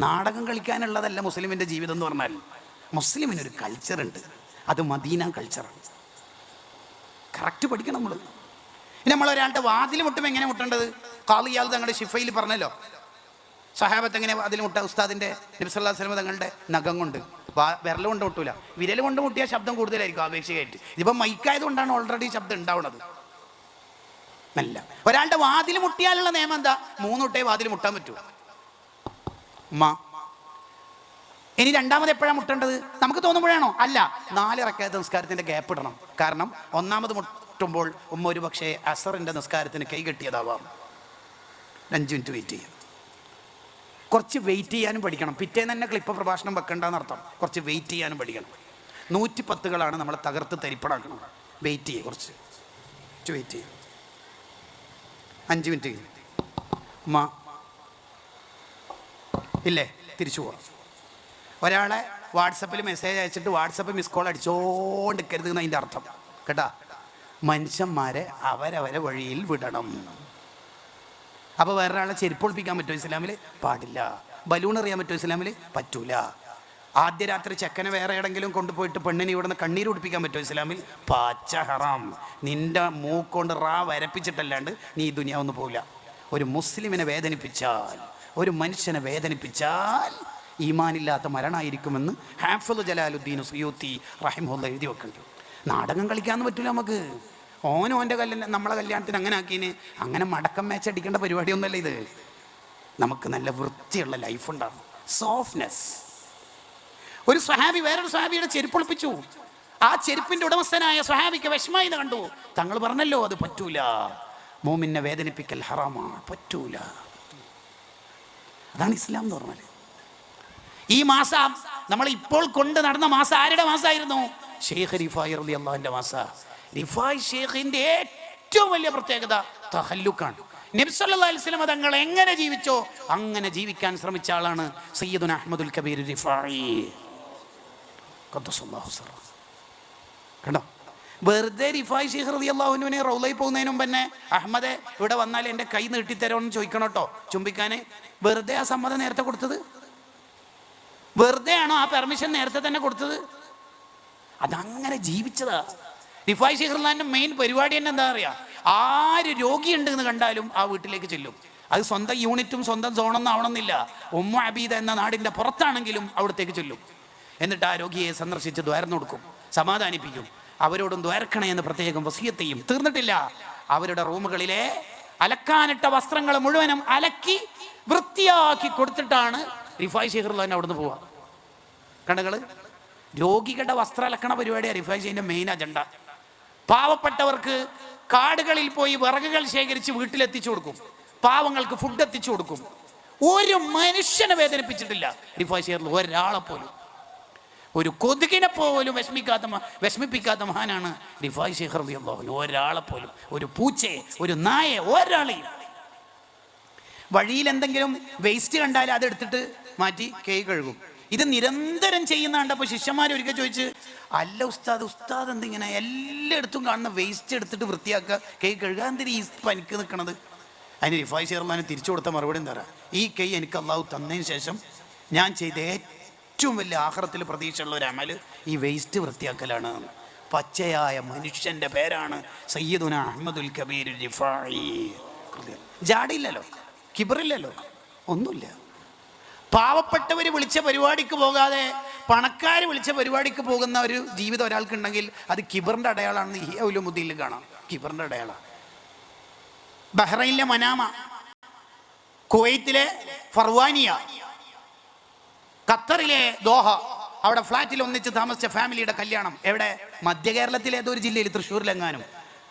നാടകം കളിക്കാനുള്ളതല്ല മുസ്ലിമിന്റെ ജീവിതം എന്ന് പറഞ്ഞാൽ. മുസ്ലിമിനൊരു കൾച്ചറുണ്ട് അത് മദീന കൾച്ചറാണ് കറക്റ്റ് പഠിക്കണം നമ്മൾ നമ്മൾ ഒരാളുടെ വാതിൽ മുട്ടും എങ്ങനെ മുട്ടേണ്ടത്? കാളിയാൾ തങ്ങളുടെ ഷിഫയിൽ പറഞ്ഞല്ലോ. സഹാബത്ത് എങ്ങനെ അതിൽ മുട്ട? ഉസ്താദിന്റെ നബിസ്വല്ലാ സ്വലമ തങ്ങളുടെ നഖം കൊണ്ട്. വിരൽ കൊണ്ട് മുട്ടൂല. വിരൽ കൊണ്ട് മുട്ടിയ ശബ്ദം കൂടുതലായിരിക്കും ആപേക്ഷികമായിട്ട്. ഇതിപ്പോൾ മൈക്കായത് കൊണ്ടാണ് ഓൾറെഡി ശബ്ദം ഉണ്ടാവുന്നത് നല്ല. ഒരാളുടെ വാതിൽ മുട്ടിയാലുള്ള നിയമം എന്താ? മൂന്നുട്ടേ വാതിൽ മുട്ടാൻ പറ്റൂ. ഉമ്മ ഇനി രണ്ടാമത് എപ്പോഴാണ് മുട്ടേണ്ടത്? നമുക്ക് തോന്നുമ്പോഴാണോ? അല്ല. നാല് ഇറക്കാത്ത നിസ്കാരത്തിന്റെ ഗ്യാപ്പ് ഇടണം. കാരണം ഒന്നാമത് മുട്ടുമ്പോൾ ഉമ്മ ഒരു പക്ഷേ അസറിന്റെ നിസ്കാരത്തിന് കൈ കെട്ടിയതാവാം. അഞ്ചു മിനിറ്റ് വെയിറ്റ് ചെയ്യാം. കുറച്ച് വെയിറ്റ് ചെയ്യാനും പഠിക്കണം. പിറ്റേന്ന് തന്നെ ക്ലിപ്പ് പ്രഭാഷണം വെക്കണ്ടെന്ന് അർത്ഥം. കുറച്ച് വെയിറ്റ് ചെയ്യാനും പഠിക്കണം. നൂറ്റി പത്തുകളാണ് നമ്മളെ തകർത്ത് തരിപ്പടാക്കണം വെയിറ്റ് ചെയ്യുക കുറച്ച്. കുറച്ച് വെയിറ്റ് ചെയ്യും. അഞ്ച് മിനിറ്റ് ഉമ്മ ഇല്ലേ? തിരിച്ചു പോവാം. ഒരാളെ വാട്സപ്പിൽ മെസ്സേജ് അയച്ചിട്ട് വാട്സപ്പ് മിസ് കോൾ അടിച്ചോണ്ടിരിക്കരുത് എന്ന് അതിന്റെ അർത്ഥം. കേട്ടാ? മനുഷ്യന്മാരെ അവരവരെ വഴിയിൽ വിടണം. അപ്പോൾ വേറൊരാളെ ചെരുപ്പൊളിപ്പിക്കാൻ പറ്റുമോ ഇസ്ലാമിൽ? പാടില്ല. ബലൂൺ എറിയാൻ പറ്റുമോ ഇസ്ലാമിൽ? പറ്റൂല. ആദ്യ രാത്രി ചെക്കനെ വേറെ എവിടെങ്കിലും കൊണ്ടുപോയിട്ട് പെണ്ണിനെ ഇവിടുന്ന് കണ്ണീര് കുടിപ്പിക്കാൻ പറ്റുമോ ഇസ്ലാമിൽ? പാച്ച ഹറാം. നിന്റെ മൂക്കൊണ്ട് റാ വരപ്പിച്ചിട്ടല്ലാണ്ട് നീ ദുനിയാവൊന്നും പോകില്ല ഒരു മുസ്ലിമിനെ വേദനിപ്പിച്ചാൽ ഒരു മനുഷ്യനെ വേദനിപ്പിച്ചാൽ ഈമാനില്ലാത്ത മരണമായിരിക്കുമെന്ന് ഹാഫു ജലാലുദ്ദീൻ സുയൂത്തി റഹിമുള്ള എഴുതി വെക്കുന്നുണ്ട് നാടകം കളിക്കാൻ പറ്റില്ല നമുക്ക്. ഓനും ഓന്റെ കല്യാണം നമ്മളെ കല്യാണത്തിന് അങ്ങനെ ആക്കീന്. അങ്ങനെ മടക്കം മാച്ച് അടിക്കേണ്ട പരിപാടിയൊന്നുമല്ല ഇത്. നമുക്ക് നല്ല വൃത്തിയുള്ള ലൈഫ് ഉണ്ടാകും സോഫ്റ്റ്നെസ് ഒരു സ്വഹാബി വേറൊരു സ്വഹാബിയുടെ ചെരുപ്പൊളിപ്പിച്ചു ആ ചെരുപ്പിന്റെ ഉടമസ്ഥനായ സ്വഹാബിക്ക് വിഷമായി കണ്ടു. തങ്ങൾ പറഞ്ഞല്ലോ അത് പറ്റൂല. മോമിനെ വേദനിപ്പിക്കൽ ഹറാമാണ്. പറ്റൂല. അതാണ് ഇസ്ലാം എന്ന് പറഞ്ഞാൽ ഈ മാസം നമ്മൾ ഇപ്പോൾ കൊണ്ട് നടന്ന മാസം ആരുടെ മാസമായിരുന്നു ഷെയ്ഖ് റിഫായി അലി അള്ളാഹിന്റെ മാസ. റിഫായ് ഷെയ്ഖിന്റെ ഏറ്റവും വലിയ പ്രത്യേകത തഹല്ലുക്കാണ്. നബ്സല്ലാ അലിസ്ലം തങ്ങൾ എങ്ങനെ ജീവിച്ചോ അങ്ങനെ ജീവിക്കാൻ ശ്രമിച്ച ആളാണ് സയ്യിദുൻ അഹമ്മദുൽ കബീർ റിഫായി. കണ്ടോ? വെറുതെ റിഫായ് ഷീഖ് റതി അള്ളാഹുനുവിനെ റൗലായി പോകുന്നതിന് മുമ്പ് തന്നെ അഹമ്മദെ ഇവിടെ വന്നാൽ എന്റെ കൈ നീട്ടിത്തരുമെന്ന് ചോദിക്കണം കേട്ടോ. ചുംബിക്കാനെ. വെറുതെ ആ സമ്മതം നേരത്തെ കൊടുത്തത്? വെറുതെ ആണോ ആ പെർമിഷൻ നേരത്തെ തന്നെ കൊടുത്തത്? അതങ്ങനെ ജീവിച്ചതാ. റിഫായ് ഷെഹ്ർലാന്റെ മെയിൻ പരിപാടി തന്നെ എന്താ അറിയാ? ആര് രോഗിയുണ്ട് എന്ന് കണ്ടാലും ആ വീട്ടിലേക്ക് ചെല്ലും. അത് സ്വന്തം യൂണിറ്റും സ്വന്തം സോണൊന്നും ആവണമെന്നില്ല. ഉമ്മ അബീദ എന്ന നാടിന്റെ പുറത്താണെങ്കിലും അവിടത്തേക്ക് ചെല്ലും. എന്നിട്ട് ആ രോഗിയെ സന്ദർശിച്ച് ദ്വാരം കൊടുക്കും സമാധാനിപ്പിക്കും. അവരോടും ദ്വാരക്കണേ എന്ന് പ്രത്യേകം വസീയത്തെയും തീർന്നിട്ടില്ല. അവരുടെ റൂമുകളിലെ അലക്കാനിട്ട വസ്ത്രങ്ങൾ മുഴുവനും അലക്കി വൃത്തിയാക്കി കൊടുത്തിട്ടാണ് റിഫായ് ഷെഹ്ർലാൻ അവിടുന്ന് പോവുക. കണ്ടങ്ങൾ രോഗികളുടെ വസ്ത്രം അലക്കണ പരിപാടിയാണ് റിഫായ് ശേഖിന്റെ മെയിൻ അജണ്ട പാവപ്പെട്ടവർക്ക് കാടുകളിൽ പോയി വിറകുകൾ ശേഖരിച്ച് വീട്ടിലെത്തിച്ചു കൊടുക്കും. പാവങ്ങൾക്ക് ഫുഡ് എത്തിച്ചു കൊടുക്കും. ഒരു മനുഷ്യനെ വേദനിപ്പിച്ചിട്ടില്ല റിഫായ് ഷെയറിൽ ഒരാളെ പോലും ഒരു കൊതുകിനെ പോലും വിഷമിക്കാത്ത വിഷമിപ്പിക്കാത്ത മഹാനാണ് റിഫായ് ശേഖർ അള്ളാഹു ഒരാളെ പോലും ഒരു പൂച്ചയെ ഒരു നായെ ഒരാളെയും. വഴിയിൽ എന്തെങ്കിലും വേസ്റ്റ് കണ്ടാൽ അത് എടുത്തിട്ട് മാറ്റി കൈ കഴുകും. ഇത് നിരന്തരം ചെയ്യുന്ന കണ്ടപ്പോൾ ശിഷ്യന്മാർ ഒരിക്കൽ ചോദിച്ച് അല്ല ഉസ്താദ് ഉസ്താദ് എന്തിങ്ങനെ എല്ലായിടത്തും കാണുന്ന വേസ്റ്റ് എടുത്തിട്ട് വൃത്തിയാക്കുക? കൈ കഴുകാൻ തന്നെ ഈ പനിക്ക് നിൽക്കണത് അതിന് റിഫായ് ശേഖർ തിരിച്ചു കൊടുത്ത മറുപടി എന്താ പറയുക ഈ കൈ എനിക്ക് അള്ളാഹു തന്നതിന് ശേഷം ഞാൻ ചെയ്ത ഏറ്റവും വലിയ ആഹ്റത്തിൽ പ്രതീക്ഷയുള്ള ഒരു അമൽ ഈ വേസ്റ്റ് വൃത്തിയാക്കലാണ്. പച്ചയായ മനുഷ്യന്റെ പേരാണ് സയ്യിദുന അഹമ്മദുൽ കബീർ റിഫായി ജാടിയില്ലല്ലോ കിബറില്ലല്ലോ ഒന്നുമില്ല. പാവപ്പെട്ടവർ വിളിച്ച പരിപാടിക്ക് പോകാതെ പണക്കാർ വിളിച്ച പരിപാടിക്ക് പോകുന്ന ഒരു ജീവിതം ഒരാൾക്കുണ്ടെങ്കിൽ അത് കിബറിന്റെ അടയാളാണെന്ന് ഈ ഔലുമുദ്ദീനിൽ കാണാം. കിബറിന്റെ അടയാളം. ബഹ്റൈനിലെ മനാമ കുവൈത്തിലെ ഫർവാനിയ ഖത്തറിലെ ദോഹ അവിടെ ഫ്ലാറ്റിൽ ഒന്നിച്ച് താമസിച്ച ഫാമിലിയുടെ കല്യാണം. എവിടെ? മധ്യ കേരളത്തിലെ ഏതോ ഒരു ജില്ലയിൽ തൃശ്ശൂരിലെങ്ങാനും.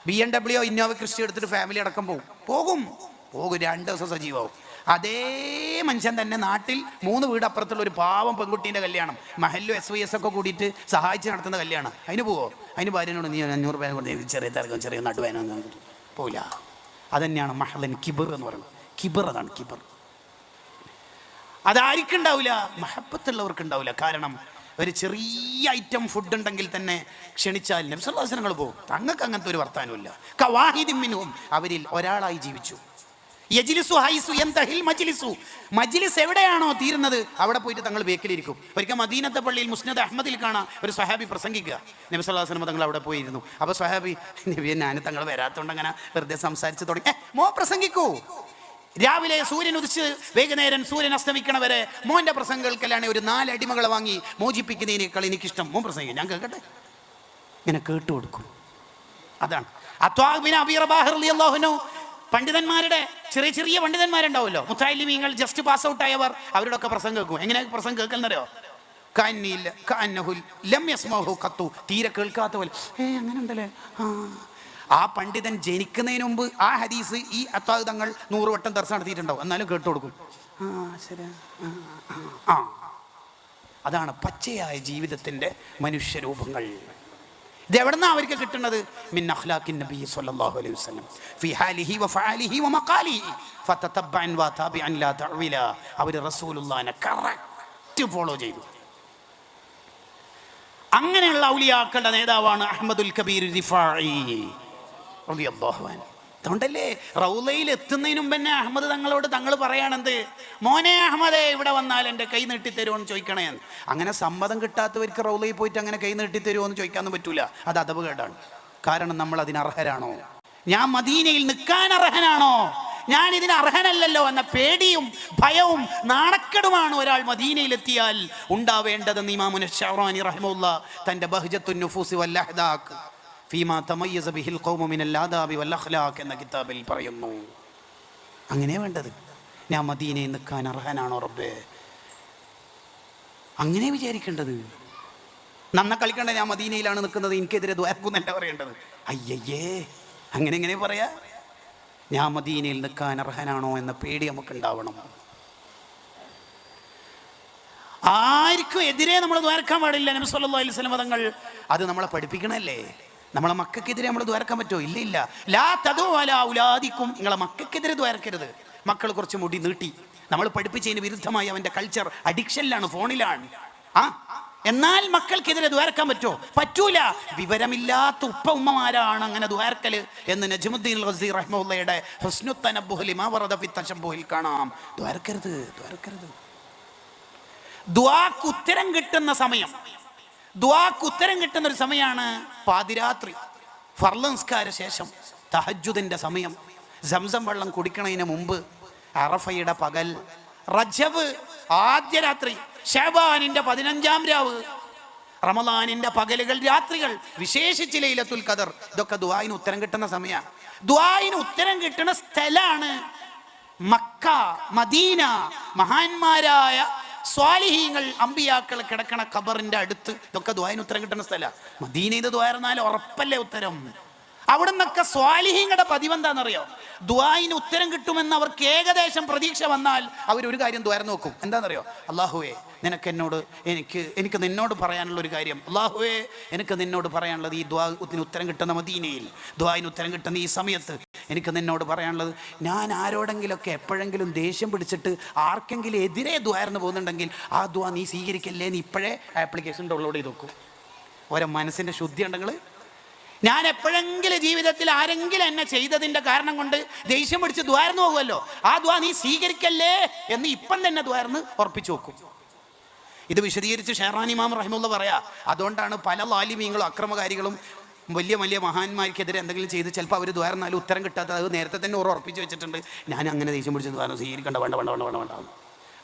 B M W Innova Crysta എടുത്തിട്ട് ഫാമിലി അടക്കം പോകും പോകും. പോകും രണ്ട് ദിവസം സജീവമാവും. അതേ മനുഷ്യൻ തന്നെ നാട്ടിൽ മൂന്ന് വീട് അപ്പുറത്തുള്ള ഒരു പാവം പെൺകുട്ടീന്റെ കല്യാണം. മഹല്ലു എസ് വൈ എസ് ഒക്കെ കൂടിയിട്ട് സഹായിച്ച് നടത്തുന്ന കല്യാണം. അതിന് പോവോ? അതിന് ഭാര്യനോട് നീ അഞ്ഞൂറ് രൂപ കൊണ്ട് ചെറിയ തിരക്കും ചെറിയ നടുവേനോ പോവില്ല. അതന്നെയാണ് മഹലൻ കിബർ എന്ന് പറയുന്നത്. കിബർ അതാണ് കിബർ. അതാർക്കുണ്ടാവില്ല മഹബത്തുള്ളവർക്ക് ഉണ്ടാവില്ല കാരണം ഒരു ചെറിയ ഐറ്റം ഫുഡ് ഉണ്ടെങ്കിൽ തന്നെ ക്ഷണിച്ചാൽ നബ്സല്ലാസനങ്ങൾ പോകും തങ്ങൾക്ക് അങ്ങനത്തെ ഒരു വർത്താനമില്ല കവാഹിദിമിനും അവരിൽ ഒരാളായി ജീവിച്ചു. യജിലിസു ഹൈസു എന്തഹിൽ മജിലിസു? മജിലിസ് എവിടെയാണോ തീരുന്നത്? അവിടെ പോയിട്ട് തങ്ങൾ ബേക്കിലിരിക്കും. ഒരിക്കൽ മദീനത്തെ പള്ളിയിൽ മുസ്നദ് അഹമ്മദിൽ കാണാം ഒരു സഹാബി പ്രസംഗിക്കുക. നബി തങ്ങൾ അവിടെ പോയിരുന്നു. അപ്പോൾ സഹാബി ഞാൻ തങ്ങൾ വരാത്തതുകൊണ്ട് അങ്ങനെ വെറുതെ സംസാരിച്ചു തുടങ്ങി. മോ പ്രസംഗിക്കൂ. രാവിലെ സൂര്യൻ ഉദിച്ച് വൈകുന്നേരം സൂര്യൻ അസ്തമിക്കണവരെ മോന്റെ പ്രസംഗം കേൾക്കലാണ് ഒരു നാല് അടിമകളെ വാങ്ങി മോചിപ്പിക്കുന്നതിനേക്കാൾ എനിക്കിഷ്ടം. മോൻ പ്രസംഗിക്കും. ഞാൻ കേൾക്കട്ടെ ഇങ്ങനെ കേട്ടു കൊടുക്കും. അതാണ്. അത്വാഹിനു പണ്ഡിതന്മാരുടെ ചെറിയ ചെറിയ പണ്ഡിതന്മാരുണ്ടാവുമല്ലോ? മുത്താലിമീങ്ങൾ ജസ്റ്റ് പാസ് ഔട്ട് ആയവർ അവരുടെ പ്രസംഗം കേൾക്കും. എങ്ങനെ പ്രസംഗം കേൾക്കുന്നറിയോ കാന്നിയില്ല കാന്നഹുൽ ലമ്യസ്മോഹു കത്തു തീരെ കേൾക്കാത്ത പോലെ ഏ അങ്ങനെ ഉണ്ടല്ലേ? ആ ആ പണ്ഡിതൻ ജനിക്കുന്നതിന് മുമ്പ് ആ ഹദീസ് ഈ അത്താഹിതങ്ങൾ നൂറ് വട്ടം ദർശനം നടത്തിയിട്ടുണ്ടാവും. എന്നാലും കേട്ടു കൊടുക്കും. ആ ശരി. ആ, അതാണ് പച്ചയായ ജീവിതത്തിന്റെ മനുഷ്യരൂപങ്ങൾ. ഇത് എവിടെന്നാ അവർക്ക് കിട്ടുന്നത്? മിൻ അഖ്ലാഖിൻ നബി സല്ലല്ലാഹു അലൈഹി വസല്ലം. ഫി ഹാലിഹി വഫഅലിഹി വമഖാലിഹി വ വതാബിഅൻ ലാ തഅവില. അവർ റസൂലുള്ളാഹിനെ കറക്റ്റ് ഫോളോ ചെയ്തു. അങ്ങനെയുള്ള ഔലിയാക്കളുടെ നേതാവാണ് അഹമ്മദുൽ കബീർ റിഫായി. അതുകൊണ്ടല്ലേ റൗലയിൽ എത്തുന്നതിന് മുമ്പ് തന്നെ അഹമ്മദ് തങ്ങളോട് തങ്ങൾ പറയാണെന്ത് മോനെ അഹമ്മദേ ഇവിടെ വന്നാൽ എന്റെ കൈ നീട്ടി തരുമോന്ന് ചോദിക്കണേ അങ്ങനെ സമ്മതം കിട്ടാത്തവർക്ക് റൗലയിൽ പോയിട്ട് അങ്ങനെ കൈ നീട്ടി എന്ന് ചോദിക്കാനൊന്നും പറ്റൂല. അത് കേടാണ്. കാരണം നമ്മൾ അതിന് അർഹരാണോ? ഞാൻ മദീനയിൽ നിൽക്കാൻ അർഹനാണോ? ഞാൻ ഇതിന് അർഹനല്ലല്ലോ എന്ന പേടിയും ഭയവും നാണക്കെടുമാണ് ഒരാൾ മദീനയിലെത്തിയാൽ ഉണ്ടാവേണ്ടതെന്ന് ഇമാമുന ഷാറാനി റഹ്മുല്ല തന്റെ ബഹ്ജത്തുൻ നുഫൂസി വല്ലഹദാക്ക് എന്ന കിതാബിൽ പറയുന്നു. അങ്ങനെ വേണ്ടത്? ഞാൻ മദീനയിൽ നിൽക്കാൻ അർഹനാണോ റബ്ബേ? അങ്ങനെ വിചാരിക്കേണ്ടത്? നന്ന കളിക്കണ്ട ഞാൻ മദീനയിലാണ് നിൽക്കുന്നത്. എനിക്കെതിരെ ദ്വാരക്കുന്നല്ല പറയേണ്ടത്. അയ്യയ്യേ അങ്ങനെ എങ്ങനെ പറയാ? ഞാൻ മദീനയിൽ നിൽക്കാൻ അർഹനാണോ എന്ന പേടി നമുക്ക് ഉണ്ടാവണം ആർക്കും എതിരെ നമ്മൾ ദ്വാരക്കാൻ പാടില്ല. നബി സല്ലല്ലാഹു അലൈഹി വസല്ലം തങ്ങൾ അത് നമ്മളെ പഠിപ്പിക്കണല്ലേ? നമ്മളെ മക്കൾക്കെതിരെ നമ്മൾ ദ്വാരക്കാൻ പറ്റുമോ? ഇല്ല ഇല്ല. ലാ തതോ അല ഉലാദിക്കും. നിങ്ങളെ മക്കൾക്കെതിരെ ദ്വാരക്കരുത്. മക്കൾ കുറച്ച് മുടി നീട്ടി. നമ്മൾ പഠിപ്പിച്ചതിന് വിരുദ്ധമായി അവന്റെ കൾച്ചർ അഡിക്ഷനിലാണ് ഫോണിലാണ് ആ? എന്നാൽ മക്കൾക്കെതിരെ ദ്വാരക്കാൻ പറ്റുമോ? പറ്റൂല. വിവരമില്ലാത്ത ഉപ്പ ഉമ്മമാരാണ് അങ്ങനെ ദ്വാരക്കൽ എന്ന് നജമുദ്ദീൻ റസീർ റഹ്മുള്ളയുടെ ഹുസ്നുത്തനബുഹലിമാ വറദ ഫി തശബ്ബുഹിൽ കാണാം. ദ്വാരക്കരുത് ദ്വാരക്കരുത്. ദ്വാക്ക് ഉത്തരം കിട്ടുന്ന സമയം. ദ്വാക്ക് ഉത്തരം കിട്ടുന്ന ഒരു സമയമാണ് പാതിരാത്രി. ഫർലംസ്കാര ശേഷം തഹജുദിന്റെ സമയം. സംസം വെള്ളം കുടിക്കണതിന് മുമ്പ് അറഫയുടെ പകൽ. റജബ് ആദ്യ രാത്രി ഷാബാനിന്റെ പതിനഞ്ചാം രാവ് റമദാനിന്റെ പകലുകൾ രാത്രികൾ വിശേഷിച്ച് ലൈലത്തുൽ ഖദർ. ഇതൊക്കെ ദുആയിന് ഉത്തരം കിട്ടുന്ന സമയമാണ് ദുആയിന് ഉത്തരം കിട്ടുന്ന സ്ഥലമാണ് മക്ക മദീന മഹാന്മാരായ സ്വാലിഹീങ്ങൾ അമ്പിയാക്കൾ കിടക്കണ ഖബറിന്റെ അടുത്ത്. ഇതൊക്കെ ദ്വായന് ഉത്തരം കിട്ടുന്ന സ്ഥല. മദീനയിൽ ദ്വാരുന്നാൽ ഉറപ്പല്ലേ ഉത്തരം? അവിടെ നിന്നൊക്കെ സ്വാലിഹീങ്ങളുടെ പതിവ് എന്താണെന്നറിയോ ദ്വായിന് ഉത്തരം കിട്ടുമെന്ന് അവർക്ക് ഏകദേശം പ്രതീക്ഷ വന്നാൽ അവർ ഒരു കാര്യം ദ്വാരം നോക്കും. എന്താണെന്നറിയോ അള്ളാഹുവേ നിനക്ക് എന്നോട് എനിക്ക് എനിക്ക് നിന്നോട് പറയാനുള്ള ഒരു കാര്യം. അള്ളാഹുവേ എനിക്ക് നിന്നോട് പറയാനുള്ളത് ഈ ദ്വാത്തിന് ഉത്തരം കിട്ടുന്ന മദീനയിൽ. ദ്വായിന് ഉത്തരം കിട്ടുന്ന ഈ സമയത്ത് എനിക്ക് നിന്നോട് പറയാനുള്ളത് ഞാൻ ആരോടെങ്കിലൊക്കെ എപ്പോഴെങ്കിലും ദേഷ്യം പിടിച്ചിട്ട് ആർക്കെങ്കിലും എതിരെ ദ്വാരന്ന് പോകുന്നുണ്ടെങ്കിൽ ആ ദ്വാ നീ സ്വീകരിക്കല്ലേ നീ ഇപ്പോഴേ ആപ്ലിക്കേഷൻ ഡൗൺലോഡ് ചെയ്ത് നോക്കും ഓരോ മനസ്സിന്റെ ശുദ്ധി ഉണ്ടെങ്കിൽ. ഞാൻ എപ്പോഴെങ്കിലും ജീവിതത്തിൽ ആരെങ്കിലും എന്നെ ചെയ്തതിന്റെ കാരണം കൊണ്ട് ദേഷ്യം പിടിച്ച് ദ്വാരന്ന് പോകുമല്ലോ ആ ദ്വാ നീ സ്വീകരിക്കല്ലേ എന്ന് ഇപ്പം തന്നെ ദ്വാരന്ന് ഉറപ്പിച്ചു നോക്കും ഇത് വിശദീകരിച്ച് ഷെഹറാൻ ഇമാം റഹിമുള്ള പറയാ അതുകൊണ്ടാണ് പല ലാലിമീങ്ങളും അക്രമകാരികളും വലിയ വലിയ മഹാന്മാർക്കെതിരെ എന്തെങ്കിലും ചെയ്ത് ചിലപ്പോൾ അവർ ദ്വാരന്നാലും ഉത്തരം കിട്ടാത്തത് അത് നേരത്തെ തന്നെ ഓർ ഉറപ്പിച്ച് വെച്ചിട്ടുണ്ട്. ഞാൻ അങ്ങനെ ദേഷ്യം പിടിച്ച് ദ്വാരം സ്വീകരിക്കണ്ട വേണ്ട വേണ്ട വേണ്ട വേണ്ട വേണ്ട.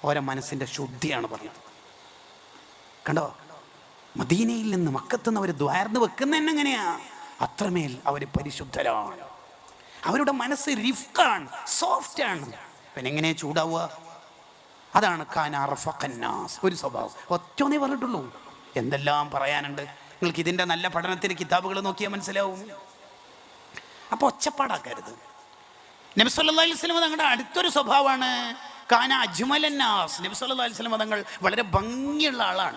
ഓരോ മനസ്സിന്റെ ശുദ്ധിയാണ് പറഞ്ഞത്. കണ്ടോ? മദീനയിൽ നിന്ന് മക്കത്തുനിന്ന് അവർ ദ്വാരന്ന് വെക്കുന്ന തന്നെ എങ്ങനെയാ? അത്രമേൽ അവർ പരിശുദ്ധരാണ്. അവരുടെ മനസ്സ് റിഫ്ക്കാണ് സോഫ്റ്റ് ആണ്. പിന്നെ എങ്ങനെ ചൂടാവുക? അതാണ് ഖാനാസ് ഒരു സ്വഭാവം. ഒറ്റൊന്നേ പറഞ്ഞിട്ടുള്ളൂ. എന്തെല്ലാം പറയാനുണ്ട്? നിങ്ങൾക്ക് ഇതിന്റെ നല്ല പഠനത്തിന് കിതാബുകൾ നോക്കിയാൽ മനസ്സിലാവും. അപ്പോൾ ഒച്ചപ്പാടാക്കരുത്. നബി വസല്ലം തങ്ങളുടെ അടുത്തൊരു സ്വഭാവമാണ് കാന അജ്മലന്നാസ് നബി വസല്ലം തങ്ങൾ വളരെ ഭംഗിയുള്ള ആളാണ്.